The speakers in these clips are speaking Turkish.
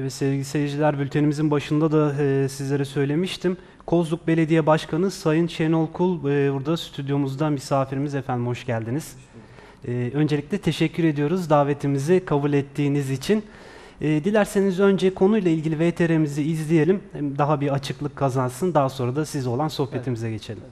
Evet sevgili seyirciler bültenimizin başında da e, sizlere söylemiştim. Kozluk Belediye Başkanı Sayın Şenol Kul e, burada stüdyomuzda misafirimiz efendim hoş geldiniz. E, öncelikle teşekkür ediyoruz davetimizi kabul ettiğiniz için. E, dilerseniz önce konuyla ilgili VTR'mizi izleyelim. Daha bir açıklık kazansın. Daha sonra da siz olan sohbetimize geçelim.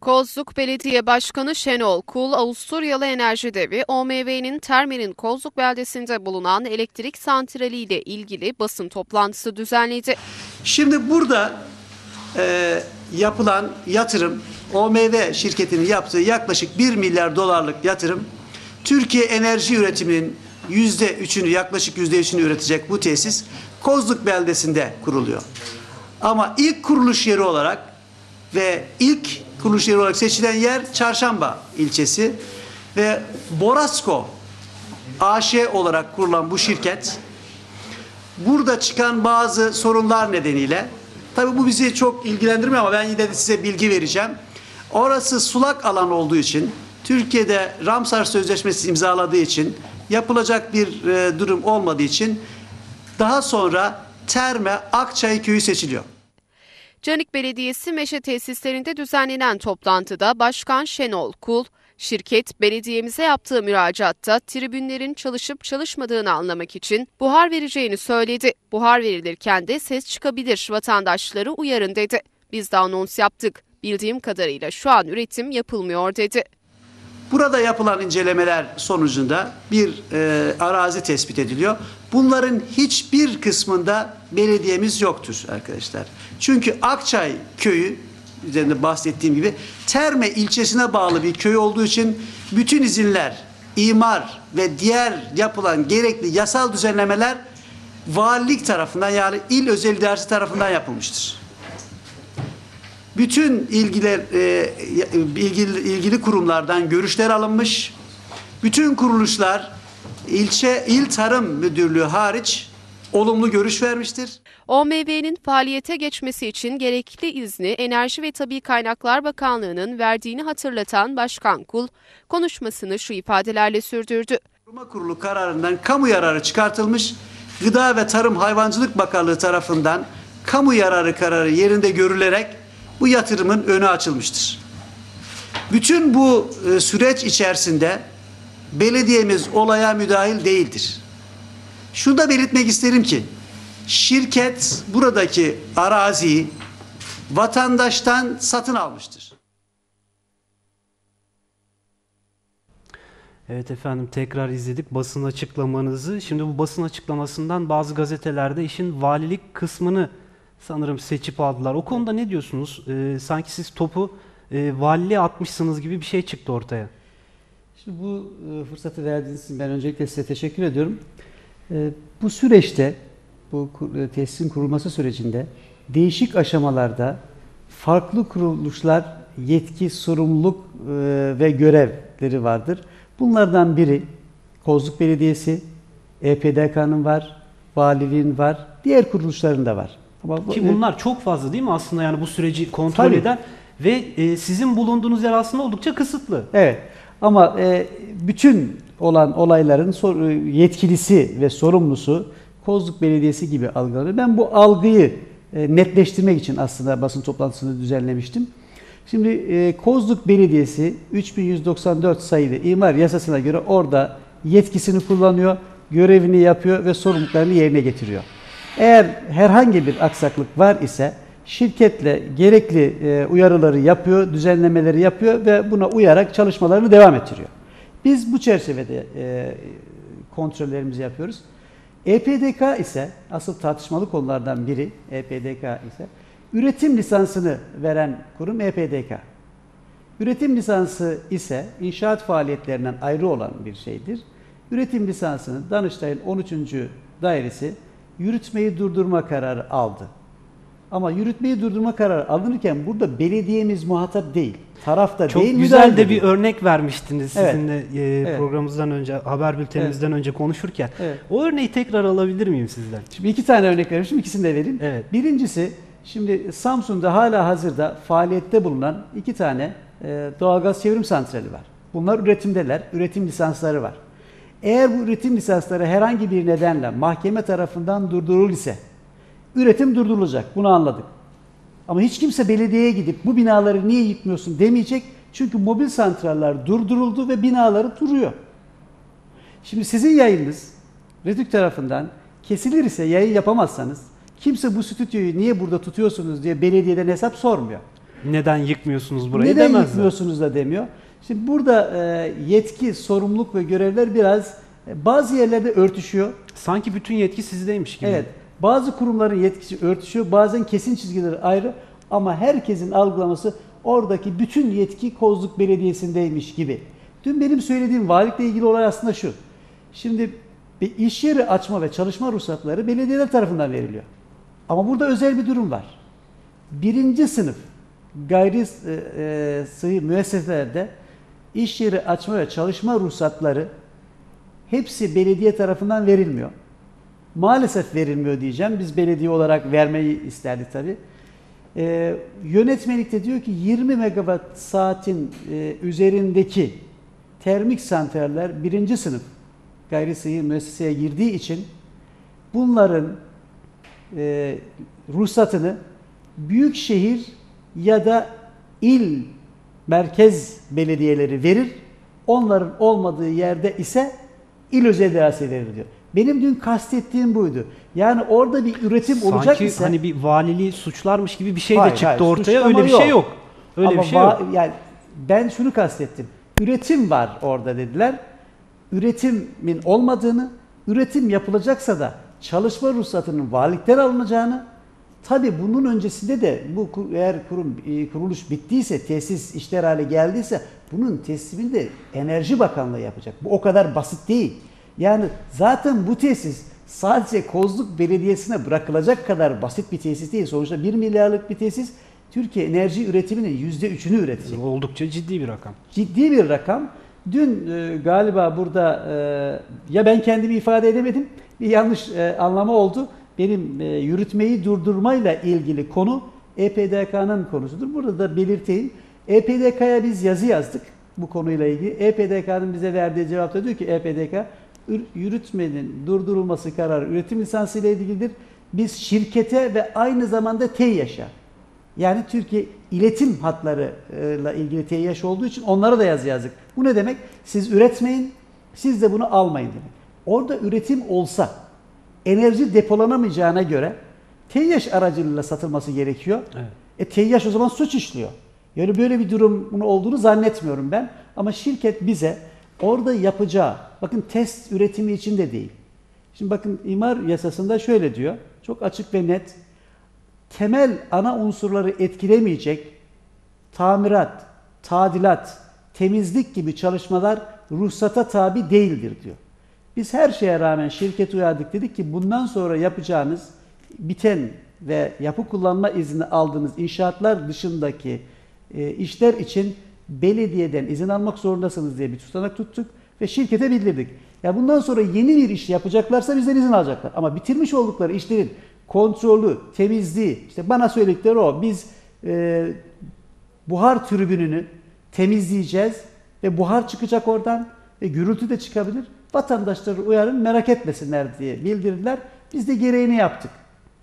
Kozluk Belediye Başkanı Şenol Kul, Avusturyalı enerji devi OMV'nin Termer'in Kozluk beldesinde bulunan elektrik santrali ile ilgili basın toplantısı düzenledi. Şimdi burada e, yapılan yatırım, OMV şirketinin yaptığı yaklaşık 1 milyar dolarlık yatırım, Türkiye enerji üretiminin yüzde üçünü, yaklaşık yüzde üçünü üretecek bu tesis Kozluk beldesinde kuruluyor. Ama ilk kuruluş yeri olarak ve ilk kuruluş yeri olarak seçilen yer Çarşamba ilçesi ve Borasko AŞ olarak kurulan bu şirket burada çıkan bazı sorunlar nedeniyle tabii bu bizi çok ilgilendirmiyor ama ben yine de size bilgi vereceğim. Orası sulak alan olduğu için Türkiye'de Ramsar Sözleşmesi imzaladığı için yapılacak bir e, durum olmadığı için daha sonra Terme Akçay köyü seçiliyor. Canik Belediyesi Meşe tesislerinde düzenlenen toplantıda Başkan Şenol Kul, şirket belediyemize yaptığı müracaatta tribünlerin çalışıp çalışmadığını anlamak için buhar vereceğini söyledi. Buhar verilirken de ses çıkabilir, vatandaşları uyarın dedi. Biz de anons yaptık. Bildiğim kadarıyla şu an üretim yapılmıyor dedi. Burada yapılan incelemeler sonucunda bir e, arazi tespit ediliyor. Bunların hiçbir kısmında belediyemiz yoktur arkadaşlar. Çünkü Akçay köyü üzerinde bahsettiğim gibi Terme ilçesine bağlı bir köy olduğu için bütün izinler, imar ve diğer yapılan gerekli yasal düzenlemeler valilik tarafından yani il özel idaresi tarafından yapılmıştır bütün ilgiler e, ilgili, ilgili kurumlardan görüşler alınmış. Bütün kuruluşlar ilçe il tarım müdürlüğü hariç olumlu görüş vermiştir. OMV'nin faaliyete geçmesi için gerekli izni Enerji ve Tabi Kaynaklar Bakanlığı'nın verdiğini hatırlatan Başkan Kul, konuşmasını şu ifadelerle sürdürdü. Kuruma Kurulu kararından kamu yararı çıkartılmış, Gıda ve Tarım Hayvancılık Bakanlığı tarafından kamu yararı kararı yerinde görülerek bu yatırımın önü açılmıştır. Bütün bu e, süreç içerisinde belediyemiz olaya müdahil değildir. Şunu da belirtmek isterim ki şirket buradaki araziyi vatandaştan satın almıştır. Evet efendim tekrar izledik basın açıklamanızı. Şimdi bu basın açıklamasından bazı gazetelerde işin valilik kısmını sanırım seçip aldılar. O konuda ne diyorsunuz? Ee, sanki siz topu e, valiliğe atmışsınız gibi bir şey çıktı ortaya. Şimdi bu e, fırsatı verdiğiniz için ben öncelikle size teşekkür ediyorum. E, bu süreçte, bu e, tesisin kurulması sürecinde değişik aşamalarda farklı kuruluşlar yetki, sorumluluk e, ve görevleri vardır. Bunlardan biri Kozluk Belediyesi, EPDK'nın var, valiliğin var, diğer kuruluşların da var. Ki bunlar çok fazla değil mi aslında yani bu süreci kontrol Tabii. eden ve e, sizin bulunduğunuz yer aslında oldukça kısıtlı. Evet ama e, bütün olan olayların e, yetkilisi ve sorumlusu Kozluk Belediyesi gibi algılanıyor. Ben bu algıyı e, netleştirmek için aslında basın toplantısını düzenlemiştim. Şimdi e, Kozluk Belediyesi 3194 sayılı imar yasasına göre orada yetkisini kullanıyor, görevini yapıyor ve sorumluluklarını yerine getiriyor. Eğer herhangi bir aksaklık var ise şirketle gerekli e, uyarıları yapıyor, düzenlemeleri yapıyor ve buna uyarak çalışmalarını devam ettiriyor. Biz bu çerçevede e, kontrollerimizi yapıyoruz. EPDK ise asıl tartışmalı konulardan biri EPDK ise üretim lisansını veren kurum EPDK. Üretim lisansı ise inşaat faaliyetlerinden ayrı olan bir şeydir. Üretim lisansını Danıştay'ın 13. dairesi yürütmeyi durdurma kararı aldı. Ama yürütmeyi durdurma kararı alınırken burada belediyemiz muhatap değil. Tarafta Çok değil. Çok güzel de bir örnek vermiştiniz evet. sizinle e, evet. programımızdan önce, haber bültenimizden evet. önce konuşurken. Evet. O örneği tekrar alabilir miyim sizden? Şimdi iki tane örnek vermişim, ikisini de vereyim. Evet. Birincisi, şimdi Samsun'da hala hazırda faaliyette bulunan iki tane e, doğalgaz çevrim santrali var. Bunlar üretimdeler, üretim lisansları var. Eğer bu üretim lisansları herhangi bir nedenle mahkeme tarafından durdurulur ise üretim durdurulacak. Bunu anladık. Ama hiç kimse belediyeye gidip bu binaları niye yıkmıyorsun demeyecek. Çünkü mobil santraller durduruldu ve binaları duruyor. Şimdi sizin yayınınız Redük tarafından kesilir ise yayın yapamazsanız kimse bu stüdyoyu niye burada tutuyorsunuz diye belediyeden hesap sormuyor. Neden yıkmıyorsunuz burayı Neden demezler. yıkmıyorsunuz da demiyor. Şimdi burada e, yetki, sorumluluk ve görevler biraz e, bazı yerlerde örtüşüyor. Sanki bütün yetki sizdeymiş gibi. Evet. Bazı kurumların yetkisi örtüşüyor. Bazen kesin çizgileri ayrı ama herkesin algılaması oradaki bütün yetki Kozluk Belediyesi'ndeymiş gibi. Dün benim söylediğim valilikle ilgili olay aslında şu. Şimdi bir iş yeri açma ve çalışma ruhsatları belediyeler tarafından veriliyor. Ama burada özel bir durum var. Birinci sınıf gayri e, e, sıhhi müesseselerde iş yeri açma ve çalışma ruhsatları hepsi belediye tarafından verilmiyor. Maalesef verilmiyor diyeceğim. Biz belediye olarak vermeyi isterdik tabii. Ee, yönetmelik de diyor ki 20 megawatt saatin e, üzerindeki termik santraller birinci sınıf gayri sıhhi müesseseye girdiği için bunların e, ruhsatını büyük şehir ya da il merkez belediyeleri verir. Onların olmadığı yerde ise il özel idaresi verir diyor. Benim dün kastettiğim buydu. Yani orada bir üretim olacak Sanki ise hani bir valiliği suçlarmış gibi bir şey de Hayır, çıktı hayır, ortaya. Öyle bir yok. şey yok. Öyle Ama bir şey yok. Yani ben şunu kastettim. Üretim var orada dediler. Üretimin olmadığını, üretim yapılacaksa da çalışma ruhsatının valilikten alınacağını, tabi bunun öncesinde de bu eğer kurum e, kuruluş bittiyse, tesis işler hale geldiyse bunun teslimini de Enerji Bakanlığı yapacak. Bu o kadar basit değil. Yani zaten bu tesis sadece Kozluk Belediyesi'ne bırakılacak kadar basit bir tesis değil. Sonuçta 1 milyarlık bir tesis Türkiye enerji üretiminin %3'ünü üretecek Oldukça ciddi bir rakam. ciddi bir rakam. Dün e, galiba burada e, ya ben kendimi ifade edemedim, bir yanlış e, anlama oldu. Benim e, yürütmeyi durdurmayla ilgili konu EPDK'nın konusudur. Burada da belirteyim. EPDK'ya biz yazı yazdık bu konuyla ilgili. EPDK'nın bize verdiği cevapta diyor ki EPDK ür- yürütmenin durdurulması kararı üretim lisansı ile ilgilidir. Biz şirkete ve aynı zamanda TEİAŞ'a yani Türkiye iletim hatlarıyla ilgili TİH olduğu için onlara da yazı yazdık. Bu ne demek? Siz üretmeyin, siz de bunu almayın demek. Orada üretim olsa enerji depolanamayacağına göre TİH aracılığıyla satılması gerekiyor. Evet. E TİH o zaman suç işliyor. Yani böyle bir durumun olduğunu zannetmiyorum ben. Ama şirket bize orada yapacağı, bakın test üretimi için de değil. Şimdi bakın imar yasasında şöyle diyor, çok açık ve net temel ana unsurları etkilemeyecek tamirat, tadilat, temizlik gibi çalışmalar ruhsata tabi değildir diyor. Biz her şeye rağmen şirket uyardık dedik ki bundan sonra yapacağınız biten ve yapı kullanma izni aldığınız inşaatlar dışındaki e, işler için belediyeden izin almak zorundasınız diye bir tutanak tuttuk ve şirkete bildirdik. Ya bundan sonra yeni bir iş yapacaklarsa bizden izin alacaklar. Ama bitirmiş oldukları işlerin kontrolü, temizliği, işte bana söyledikleri o. Biz e, buhar tribününü temizleyeceğiz ve buhar çıkacak oradan ve gürültü de çıkabilir. Vatandaşları uyarın merak etmesinler diye bildirdiler. Biz de gereğini yaptık.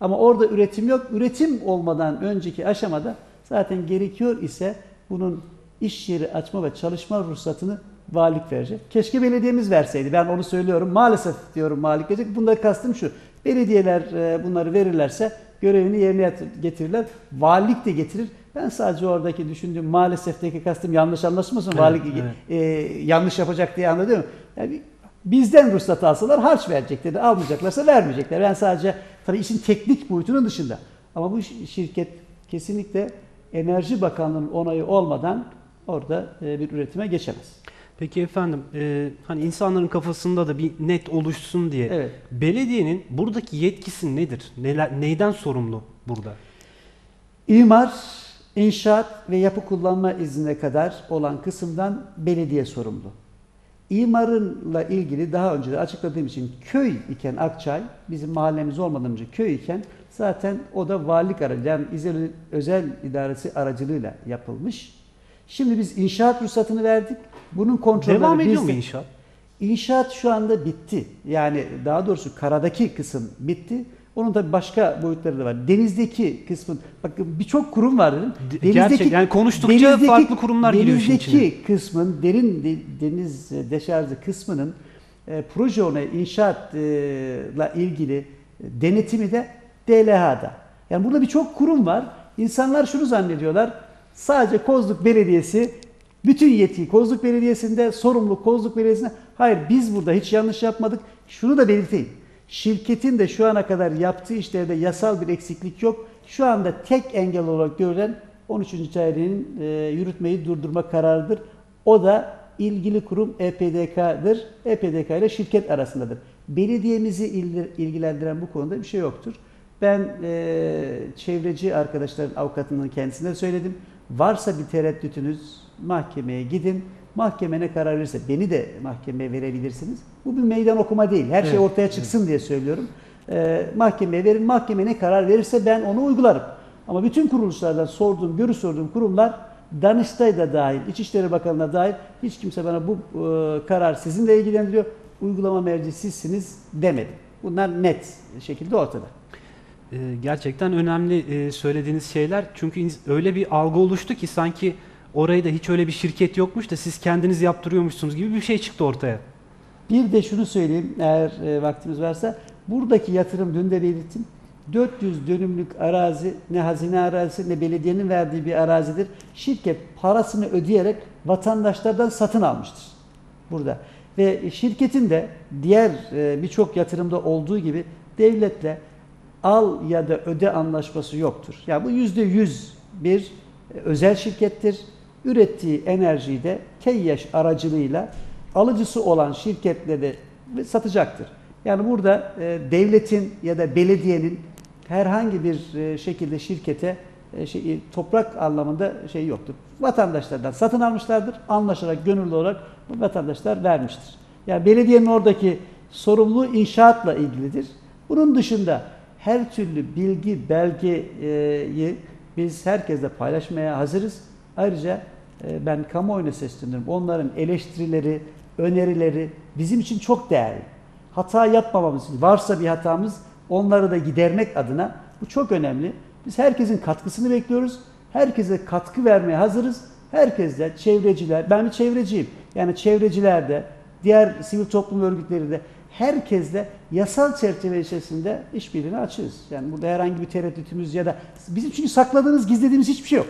Ama orada üretim yok. Üretim olmadan önceki aşamada zaten gerekiyor ise bunun iş yeri açma ve çalışma ruhsatını valilik verecek. Keşke belediyemiz verseydi. Ben onu söylüyorum. Maalesef diyorum valilik verecek. Bunda kastım şu. Belediyeler e, bunları verirlerse görevini yerine getirirler. Valilik de getirir. Ben sadece oradaki düşündüğüm maalesefteki kastım yanlış anlaşılmasın. Evet, valilik evet. e, yanlış yapacak diye anladım. Yani bizden ruhsat alsalar harç verecekleri. Almayacaklarsa vermeyecekler. Ben sadece tabii işin teknik boyutunun dışında. Ama bu şi- şirket kesinlikle Enerji Bakanlığı'nın onayı olmadan orada e, bir üretime geçemez. Peki efendim, e, hani insanların kafasında da bir net oluşsun diye. Evet. Belediyenin buradaki yetkisi nedir? Neler, neyden sorumlu burada? İmar, inşaat ve yapı kullanma iznine kadar olan kısımdan belediye sorumlu. İmarınla ilgili daha önce de açıkladığım için köy iken Akçay, bizim mahallemiz olmadan önce köy iken zaten o da valilik aracı yani İzel- özel idaresi aracılığıyla yapılmış. Şimdi biz inşaat ruhsatını verdik. Bunun kontrolleri Devam ediyor mu inşaat? İnşaat şu anda bitti. Yani daha doğrusu karadaki kısım bitti. Onun da başka boyutları da var. Denizdeki kısmın, bakın birçok kurum var dedim. De- gerçek, yani konuştukça farklı kurumlar giriyor işin Denizdeki kısmın, derin de- deniz e, deşarjı kısmının e, proje onayı inşaatla ilgili e, denetimi de DLH'da. Yani burada birçok kurum var. İnsanlar şunu zannediyorlar. Sadece Kozluk Belediyesi bütün yetki Kozluk Belediyesi'nde, sorumluluk Kozluk Belediyesi'nde. Hayır biz burada hiç yanlış yapmadık. Şunu da belirteyim. Şirketin de şu ana kadar yaptığı işlerde yasal bir eksiklik yok. Şu anda tek engel olarak görülen 13. dairenin e, yürütmeyi durdurma kararıdır. O da ilgili kurum EPDK'dır. EPDK ile şirket arasındadır. Belediyemizi ilgilendiren bu konuda bir şey yoktur. Ben e, çevreci arkadaşların avukatının kendisine söyledim. Varsa bir tereddütünüz mahkemeye gidin. Mahkeme ne karar verirse beni de mahkemeye verebilirsiniz. Bu bir meydan okuma değil. Her şey Evet, ortaya çıksın diye söylüyorum. E, mahkemeye verin. Mahkeme ne karar verirse ben onu uygularım. Ama bütün kuruluşlardan sorduğum, görüş sorduğum kurumlar Danıştay da dahil, İçişleri Bakanı'na dahil hiç kimse bana bu e, karar sizinle ilgilendiriyor. Uygulama merci sizsiniz demedi. Bunlar net şekilde ortada. Ee, Gerçekten önemli e, söylediğiniz şeyler. Çünkü öyle bir algı oluştu ki sanki orayı da hiç öyle bir şirket yokmuş da siz kendiniz yaptırıyormuşsunuz gibi bir şey çıktı ortaya. Bir de şunu söyleyeyim eğer e, vaktimiz varsa. Buradaki yatırım dün de belirttim. 400 dönümlük arazi ne hazine arazisi ne belediyenin verdiği bir arazidir. Şirket parasını ödeyerek vatandaşlardan satın almıştır burada. Ve şirketin de diğer e, birçok yatırımda olduğu gibi devletle al ya da öde anlaşması yoktur. Yani bu yüzde yüz bir e, özel şirkettir. Ürettiği enerjiyi de TEYYAŞ aracılığıyla alıcısı olan şirketlere satacaktır. Yani burada e, devletin ya da belediyenin herhangi bir e, şekilde şirkete e, şey, toprak anlamında şey yoktur. Vatandaşlardan satın almışlardır. Anlaşarak gönüllü olarak bu vatandaşlar vermiştir. Yani belediyenin oradaki sorumluluğu inşaatla ilgilidir. Bunun dışında her türlü bilgi, belgeyi biz herkesle paylaşmaya hazırız. Ayrıca e, ben kamuoyuna sesleniyorum. Onların eleştirileri, önerileri bizim için çok değerli. Hata yapmamamız, varsa bir hatamız onları da gidermek adına bu çok önemli. Biz herkesin katkısını bekliyoruz. Herkese katkı vermeye hazırız. Herkes de çevreciler, ben bir çevreciyim. Yani çevreciler de, diğer sivil toplum örgütleri de herkesle yasal çerçeve içerisinde işbirliğine açığız. Yani burada herhangi bir tereddütümüz ya da bizim çünkü sakladığımız, gizlediğimiz hiçbir şey yok.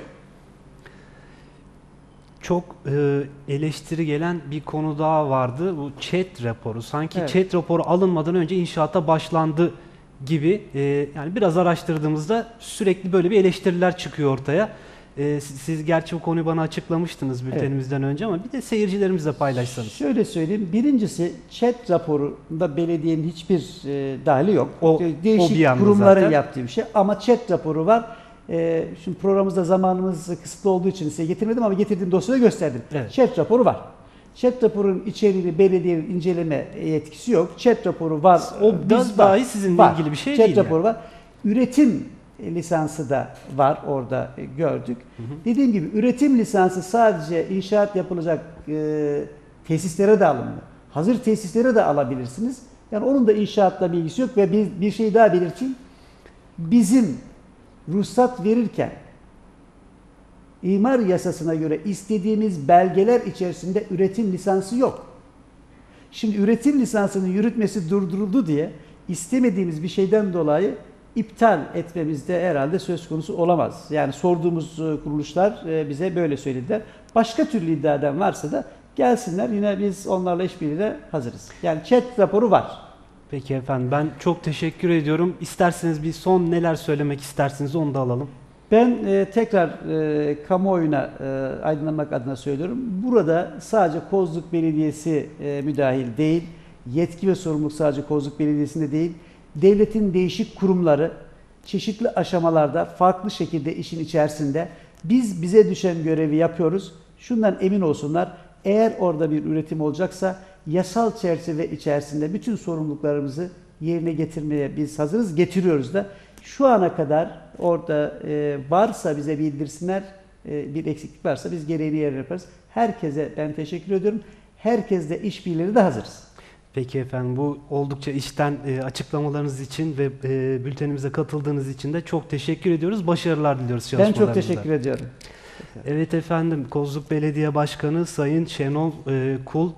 Çok e, eleştiri gelen bir konu daha vardı. Bu chat raporu. Sanki Evet. chat raporu alınmadan önce inşaata başlandı gibi. E, yani biraz araştırdığımızda sürekli böyle bir eleştiriler çıkıyor ortaya. E, siz, siz gerçi bu konuyu bana açıklamıştınız bültenimizden önce ama bir de seyircilerimizle paylaşsanız. Şöyle söyleyeyim. Birincisi chat raporunda belediyenin hiçbir e, dahili yok. O- Değişik o kurumların zaten. yaptığı bir şey. Ama chat raporu var. E, şimdi programımızda zamanımız kısıtlı olduğu için size getirmedim ama getirdiğim dosyada gösterdim. Evet. Chat raporu var. Chat raporunun içeriğini belediyenin inceleme yetkisi yok. Chat raporu var. O Biz biraz var. dahi sizinle Var. ilgili bir şey Chat değil raporu var. Üretim lisansı da var orada e, gördük. Dediğim gibi üretim lisansı sadece inşaat yapılacak e, tesislere de alınmıyor. Hazır tesislere de alabilirsiniz. Yani onun da inşaatla bir ilgisi yok ve bir, bir şey daha belirteyim. Bizim ruhsat verirken imar yasasına göre istediğimiz belgeler içerisinde üretim lisansı yok. Şimdi üretim lisansının yürütmesi durduruldu diye istemediğimiz bir şeyden dolayı iptal etmemizde herhalde söz konusu olamaz. Yani sorduğumuz e, kuruluşlar e, bize böyle söylediler. Başka türlü iddiadan varsa da gelsinler yine biz onlarla işbirliğine hazırız. Yani chat raporu var. Peki efendim ben çok teşekkür ediyorum. İsterseniz bir son neler söylemek istersiniz onu da alalım. Ben e, tekrar e, kamuoyuna e, aydınlanmak adına söylüyorum. Burada sadece Kozluk Belediyesi e, müdahil değil, yetki ve sorumluluk sadece Kozluk Belediyesi'nde değil, devletin değişik kurumları çeşitli aşamalarda farklı şekilde işin içerisinde biz bize düşen görevi yapıyoruz. Şundan emin olsunlar. Eğer orada bir üretim olacaksa yasal çerçeve içerisinde bütün sorumluluklarımızı yerine getirmeye biz hazırız, getiriyoruz da. Şu ana kadar orada e, varsa bize bildirsinler, e, bir eksiklik varsa biz gereğini yerine yaparız. Herkese ben teşekkür ediyorum. herkesle işbirliğine de hazırız. Peki efendim bu oldukça işten e, açıklamalarınız için ve e, bültenimize katıldığınız için de çok teşekkür ediyoruz. Başarılar diliyoruz Ben çalışmalarınızda. çok teşekkür ediyorum. Evet efendim Kozluk Belediye Başkanı Sayın Şenol e, Kul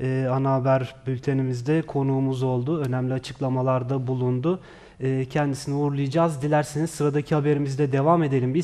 e, ana haber bültenimizde konuğumuz oldu. Önemli açıklamalarda bulundu. E, kendisini uğurlayacağız. Dilerseniz sıradaki haberimizde devam edelim biz.